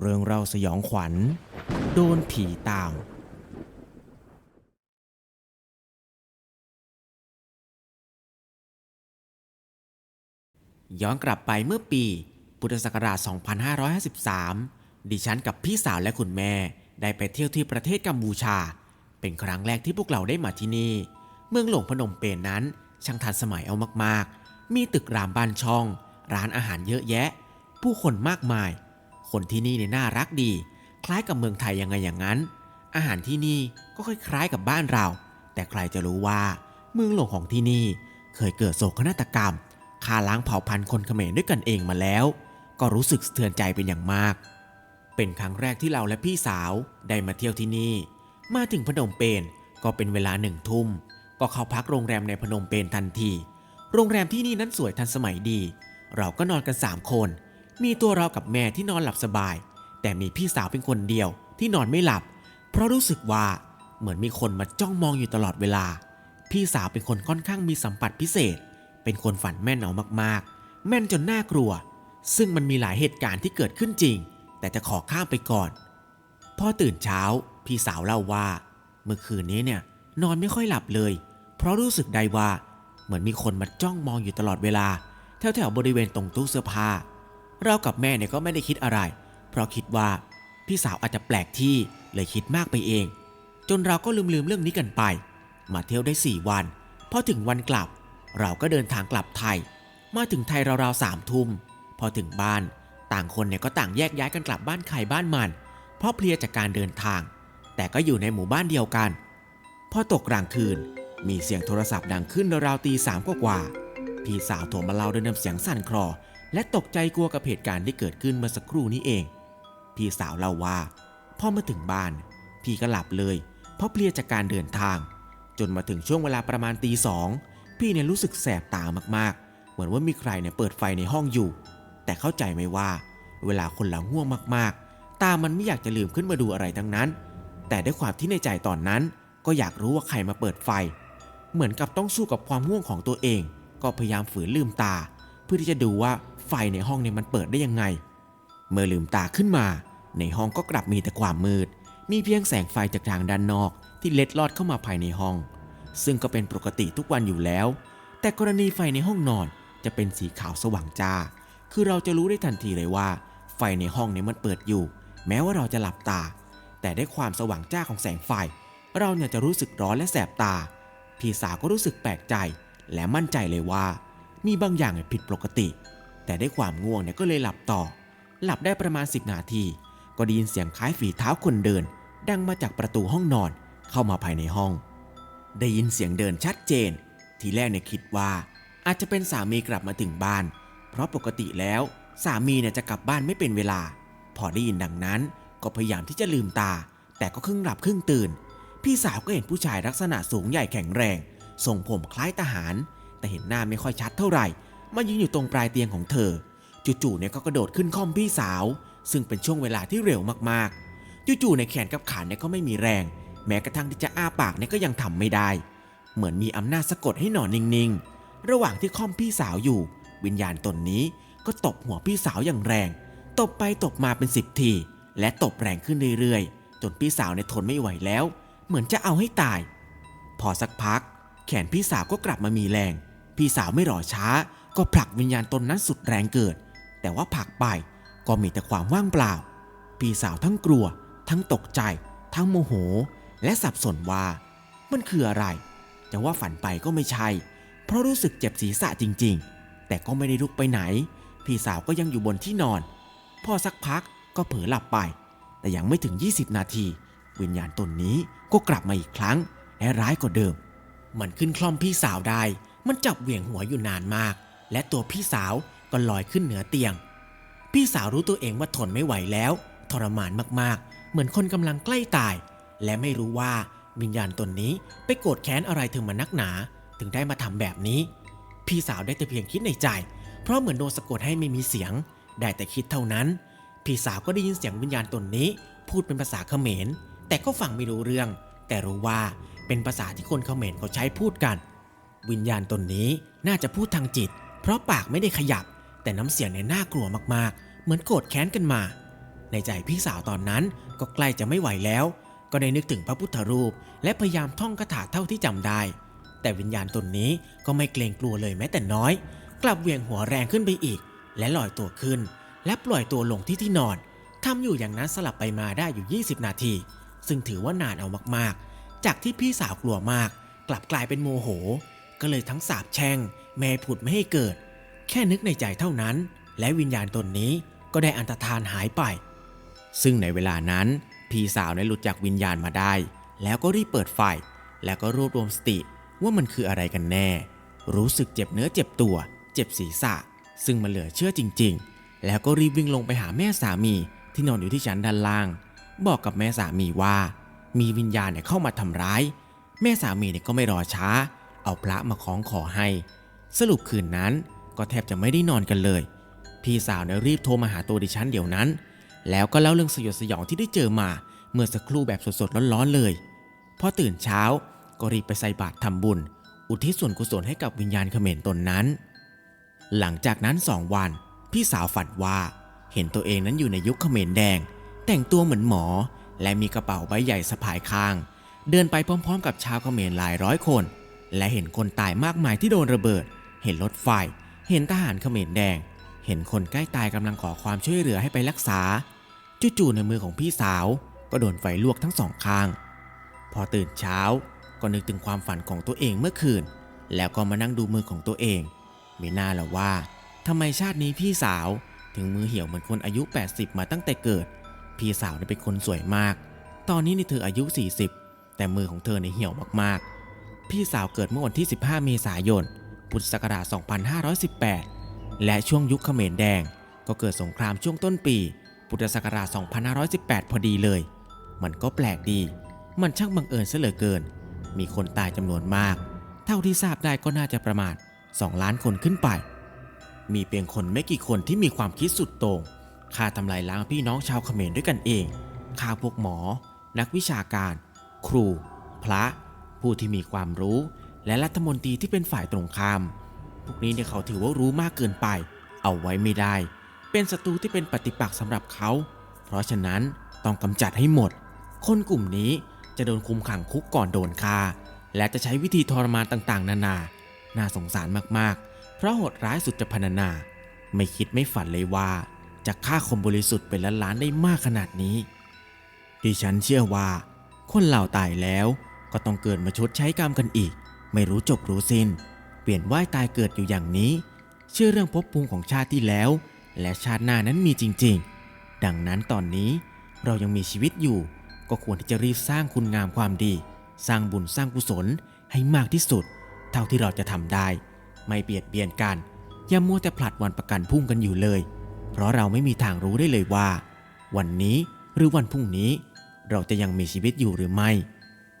เรื่องเราสยองขวัญ โดนผีตามย้อนกลับไปเมื่อปีพุทธศักราช 2553 ดิฉันกับพี่สาวและคุณแม่ได้ไปเที่ยวที่ประเทศกัมพูชา เป็นครั้งแรกที่พวกเราได้มาที่นี่ เมืองหลวงพนมเปญนนั้น ช่างทันสมัยเอามากๆ มีตึกรามบ้านช่อง ร้านอาหารเยอะแยะ ผู้คนมากมาย คนที่นี่เนี่ยน่ารักดี คล้ายกับเมืองไทยยังไงอย่างนั้น อาหารที่นี่ก็คล้ายๆกับบ้านเรา แต่ใครจะรู้ว่า เมืองหลวงของที่นี่ เคยเกิดโศกนาฏกรรมฆ่าล้างเผ่าพันธุ์คนเขมรด้วยกันเองมาแล้ว ก็รู้สึกสะเทือนใจเป็นอย่างมาก เป็นครั้งแรกที่เราและพี่สาวได้มาเที่ยวที่นี่ มาถึงพนมเปญก็เป็นเวลาหนึ่งทุ่ม ก็เข้าพักโรงแรมในพนมเปญทันที โรงแรมที่นี่นั้นสวยทันสมัยดี เราก็นอนกัน3คน มีตัวเรากับแม่ที่นอนหลับสบาย แต่มีพี่สาวเป็นคนเดียวที่นอนไม่หลับ เพราะรู้สึกว่าเหมือนมีคนมาจ้องมองอยู่ตลอดเวลา พี่สาวเป็นคนค่อนข้างมีสัมผัสพิเศษ เป็นคนฝันแม่นเอามากๆ แม่นจนน่ากลัว ซึ่งมันมีหลายเหตุการณ์ที่เกิดขึ้นจริง แต่จะขอข้ามไปก่อนพอตื่นเช้า พี่สาวเล่าว่า เมื่อคืนนี้เนี่ยนอนไม่ค่อยหลับเลย เพราะรู้สึกได้ว่า เหมือนมีคนมาจ้องมองอยู่ตลอดเวลา แถวๆบริเวณตรงตู้เสื้อผ้า เรากับแม่เนี่ยก็ไม่ได้คิดอะไร เพราะคิดว่าพี่สาวอาจจะแปลกที่เลยคิดมากไปเอง จนเราก็ลืมๆเรื่องนี้กันไป มาเที่ยวได้ 4 วันพอถึงวันกลับ เราก็เดินทางกลับไทย มาถึงไทยราวๆสามทุ่มพอถึงบ้าน ต่างคนเนี่ยก็ต่างแยกย้ายกันกลับบ้านใครบ้านมัน เพราะเพลียจากการเดินทาง แต่ก็อยู่ในหมู่บ้านเดียวกันพอตกกลางคืน มีเสียงโทรศัพท์ดังขึ้นราวๆตีสามกว่าพี่สาวโทรมาเล่าด้วยน้ำเสียงสั่นคลอ และตกใจกลัวกับเหตุการณ์ที่เกิดขึ้นเมื่อสักครู่นี้เอง พี่สาวเล่าว่าพอมาถึงบ้าน พี่ก็หลับเลย เพราะเพลียจากการเดินทาง จนมาถึงช่วงเวลาประมาณตีสองพี่เนี่ยรู้สึกแสบตามากๆ เหมือนว่ามีใครเนี่ยเปิดไฟในห้องอยู่ แต่เข้าใจไหมว่า เวลาคนเราง่วงมากๆ ตามันไม่อยากจะลืมขึ้นมาดูอะไรทั้งนั้น แต่ด้วยความที่ในใจตอนนั้น ก็อยากรู้ว่าใครมาเปิดไฟ เหมือนกับต้องสู้กับความง่วงของตัวเอง ก็พยายามฝืนลืมตา เพื่อที่จะดูว่า ไฟในห้องเนี่ยมันเปิดได้ยังไง เมื่อลืมตาขึ้นมา ในห้องก็กลับมีแต่ความมืด มีเพียงแสงไฟจากทางด้านนอกที่เล็ดลอดเข้ามาภายในห้อง ซึ่งก็เป็นปกติทุกวันอยู่แล้ว แต่กรณีไฟในห้องนอนจะเป็นสีขาวสว่างจ้า คือเราจะรู้ได้ทันทีเลยว่า ไฟในห้องเนี่ยมันเปิดอยู่ แม้ว่าเราจะหลับตา แต่ได้ความสว่างจ้าของแสงไฟ เราเนี่ยจะรู้สึกร้อนและแสบตา พี่สาวก็รู้สึกแปลกใจ และมั่นใจเลยว่า มีบางอย่างผิดปกติ แต่ได้ความง่วงเนี่ยก็เลยหลับต่อ หลับได้ประมาณ 10 นาที ก็ได้ยินเสียงคล้ายฝีเท้าคนเดิน ดังมาจากประตูห้องนอนเข้ามาภายในห้อง ได้ยินเสียงเดินชัดเจน ทีแรกเนี่ยคิดว่า อาจจะเป็นสามีกลับมาถึงบ้าน เพราะปกติแล้วสามีเนี่ยจะกลับบ้านไม่เป็นเวลา พอได้ยินดังนั้นก็พยายามที่จะลืมตา แต่ก็ครึ่งหลับครึ่งตื่น พี่สาวก็เห็นผู้ชายลักษณะสูงใหญ่แข็งแรงทรงผมคล้ายทหาร แต่เห็นหน้าไม่ค่อยชัดเท่าไหร่ มายืนอยู่ตรงปลายเตียงของเธอ จู่ๆเนี่ยก็กระโดดขึ้นค่อมพี่สาว ซึ่งเป็นช่วงเวลาที่เร็วมากๆ จู่ๆในแขนกับขาเนี่ยก็ไม่มีแรง แม้กระทั่งที่จะอ้าปากเนี่ยก็ยังทำไม่ได้ เหมือนมีอำนาจสะกดให้นอนนิ่งๆ ระหว่างที่ค่อมพี่สาวอยู่ วิญญาณตนนี้ก็ตบหัวพี่สาวอย่างแรง ตบไปตบมาเป็นสิบที และตบแรงขึ้นเรื่อยๆ จนพี่สาวเนี่ยทนไม่ไหวแล้ว เหมือนจะเอาให้ตาย พอสักพัก แขนพี่สาวก็กลับมามีแรง พี่สาวไม่รอช้า ก็ผลักวิญญาณตนนั้นสุดแรงเกิด แต่ว่าผลักไปก็มีแต่ความว่างเปล่าพี่สาวทั้งกลัว ทั้งตกใจ ทั้งโมโห และสับสนว่า มันคืออะไร จะว่าฝันไปก็ไม่ใช่ เพราะรู้สึกเจ็บศีรษะจริง ๆ แต่ก็ไม่ได้ลุกไปไหน พี่สาวก็ยังอยู่บนที่นอน พอสักพักก็เผลอหลับไป แต่ยังไม่ถึง 20 นาที วิญญาณตนนี้ก็กลับมาอีกครั้งและร้ายกว่าเดิม มันขึ้นคล่อมพี่สาวได้ มันจับเหวี่ยงหัวอยู่นานมาก และตัวพี่สาวก็ลอยขึ้นเหนือเตียง พี่สาวรู้ตัวเองว่าทนไม่ไหวแล้ว ทรมานมากๆ เหมือนคนกำลังใกล้ตาย และไม่รู้ว่าวิญญาณตนนี้ไปโกรธแค้นอะไรเธอมานักหนา ถึงได้มาทำแบบนี้ พี่สาวได้แต่เพียงคิดในใจ เพราะเหมือนโดนสะกดให้ไม่มีเสียง ได้แต่คิดเท่านั้น พี่สาวก็ได้ยินเสียงวิญญาณตนนี้ พูดเป็นภาษาเขมร แต่ก็ฟังไม่รู้เรื่อง แต่รู้ว่าเป็นภาษาที่คนเขมรเขาใช้พูดกัน วิญญาณตนนี้น่าจะพูดทางจิต เพราะปากไม่ได้ขยับ แต่น้ำเสียงเนี่ยน่ากลัวมากๆ เหมือนโกรธแค้นกันมา ในใจพี่สาวตอนนั้นก็ใกล้จะไม่ไหวแล้ว ก็ได้นึกถึงพระพุทธรูป และพยายามท่องคาถาเท่าที่จำได้ แต่วิญญาณตนนี้ก็ไม่เกรงกลัวเลยแม้แต่น้อย กลับเวียงหัวแรงขึ้นไปอีก และลอยตัวขึ้น และปล่อยตัวลงที่ที่นอนทำอยู่อย่างนั้นสลับไปมาได้อยู่ 20 นาที ซึ่งถือว่านานเอามากๆ จากที่พี่สาวกลัวมาก กลับกลายเป็นโมโห ก็เลยทั้งสาบแช่ง แม่ผุดไม่ให้เกิด แค่นึกในใจเท่านั้น และวิญญาณตนนี้ก็ได้อันตรธานหายไป ซึ่งในเวลานั้น พี่สาวได้หลุดจากวิญญาณมาได้ แล้วก็รีบเปิดไฟ แล้วก็รวบรวมสติว่ามันคืออะไรกันแน่ รู้สึกเจ็บเนื้อเจ็บตัว เจ็บศีรษะ ซึ่งมันเหลือเชื่อจริง ๆ แล้วก็รีบวิ่งลงไปหาแม่สามีที่นอนอยู่ที่ชั้นด้านล่าง บอกกับแม่สามีว่า มีวิญญาณเนี่ยเข้ามาทำร้าย แม่สามีเนี่ยก็ไม่รอช้า เอาพระมาคล้องคอให้ สรุปคืนนั้นก็แทบจะไม่ได้นอนกันเลย พี่สาวเนี่ยรีบโทรมาหาตัวดิฉันเดี๋ยวนั้น แล้วก็เล่าเรื่องสยดสยองที่ได้เจอมาเมื่อสักครู่แบบสดๆร้อนๆเลยพอตื่นเช้าก็รีบไปใส่บาตรทำบุญ อุทิศส่วนกุศลให้กับวิญญาณเขมรตนนั้น หลังจากนั้นสองวัน พี่สาวฝันว่า เห็นตัวเองนั้นอยู่ในยุคเขมรแดง แต่งตัวเหมือนหมอ และมีกระเป๋าใบใหญ่สะพายข้าง เดินไปพร้อม ๆ กับชาวเขมรหลายร้อยคน และเห็นคนตายมากมายที่โดนระเบิด เห็นรถไฟ เห็นทหารเขมรแดง เห็นคนใกล้ตายกำลังขอความช่วยเหลือให้ไปรักษา จู่ๆในมือของพี่สาว ก็โดนไฟลวกทั้งสองข้าง พอตื่นเช้าก็นึกถึงความฝันของตัวเองเมื่อคืน แล้วก็มานั่งดูมือของตัวเองไม่น่าละว่าทำไมชาตินี้พี่สาวถึงมือเหี่ยวเหมือนคนอายุ 80 มาตั้งแต่เกิด พี่สาวเนี่เป็นคนสวยมาก ตอนนี้นี่เธออายุ 40 แต่มือของเธอเนี่ยเหี่ยวมากๆ พี่สาวเกิดเมื่อวันที่ 15 เมษายน พุทธศักราช 2518 และช่วงยุคเขมรแดง ก็เกิดสงครามช่วงต้นปี พุทธศักราช 2518 พอดีเลย มันก็แปลกดี มันช่างบังเอิญซะเหลือเกิน มีคนตายจำนวนมาก เท่าที่ทราบได้ก็น่าจะประมาณ 2 ล้านคนขึ้นไป มีเพียงคนไม่กี่คนที่มีความคิดสุดโต่งฆ่าทำลายล้างพี่น้องชาวเขมรด้วยกันเองฆ่าพวกหมอ นักวิชาการ ครู พระ ผู้ที่มีความรู้ และรัฐมนตรีที่เป็นฝ่ายตรงข้าม พวกนี้เนี่ยเขาถือว่ารู้มากเกินไป เอาไว้ไม่ได้ เป็นศัตรูที่เป็นปฏิปักษ์สำหรับเขา เพราะฉะนั้นต้องกำจัดให้หมด คนกลุ่มนี้จะโดนคุมขังคุกก่อนโดนฆ่า และจะใช้วิธีทรมานต่างๆ นานา น่าสงสารมากๆ เพราะโหดร้ายสุดจะพรรณนา ไม่คิดไม่ฝันเลยว่า จะฆ่าคนบริสุทธิ์เป็นล้านๆได้มากขนาดนี้ ดิฉันเชื่อว่า คนเราตายแล้วก็ต้องเกิดมาชดใช้กรรมกันอีก ไม่รู้จบรู้สิน้น เปลี่ยนว่ายตายเกิดอยู่อย่างนี้ เชื่อเรื่องภพภูมิของชาติที่แล้ว และชาติหน้านั้นมีจริง ๆ ดังนั้นตอนนี้เรายังมีชีวิตอยู่ ก็ควรที่จะรีบสร้างคุณงามความดี สร้างบุญสร้างกุศลให้มากที่สุด เท่าที่เราจะทำได้ ไม่เบียดเบียนกันอย่ามัวแต่ผลัดวันประกันพุ่งกันอยู่เลย เพราะเราไม่มีทางรู้ได้เลยว่า วันนี้หรือวันพรุ่งนี้ เราจะยังมีชีวิตอยู่หรือไม่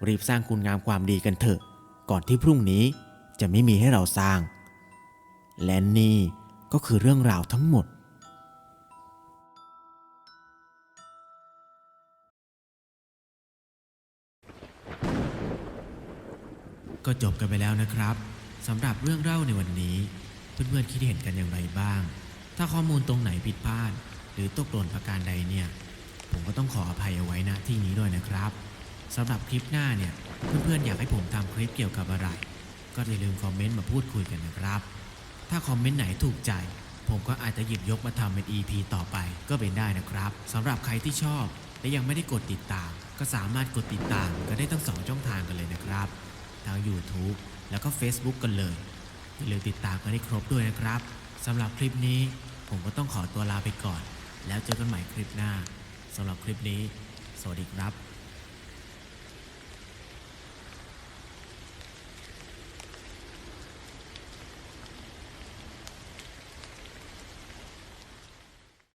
รีบสร้างคุณงามความดีกันเถอะ ก่อนที่พรุ่งนี้จะไม่มีให้เราสร้าง และนี่ก็คือเรื่องราวทั้งหมดก็จบกันไปแล้วนะครับสำหรับเรื่องเล่าในวันนี้ เพื่อนๆคิดเห็นกันอย่างไรบ้าง ถ้าข้อมูลตรงไหนผิดพลาด หรือตกหล่นประการใดเนี่ย ผมก็ต้องขออภัยเอาไว้ณที่นี้ด้วยนะครับ สำหรับคลิปหน้าเนี่ย เพื่อนๆอยากให้ผมทำคลิปเกี่ยวกับอะไร ก็อย่าลืมคอมเมนต์มาพูดคุยกันนะครับ ถ้าคอมเมนต์ไหนถูกใจ ผมก็อาจจะหยิบยกมาทำเป็น EP ต่อไปก็เป็นได้นะครับสำหรับใครที่ชอบและยังไม่ได้กดติดตาม ก็สามารถกดติดตามกันได้ทั้งสองช่องทางกันเลยนะครับ ทาง YouTube แล้วก็ Facebook กันเลยอย่าลืมติดตามกันให้ครบด้วยนะครับสำหรับคลิปนี้ผมก็ต้องขอตัวลาไปก่อน แล้วเจอกันใหม่คลิปหน้าสำหรับคลิปนี้ สวัสดีครับ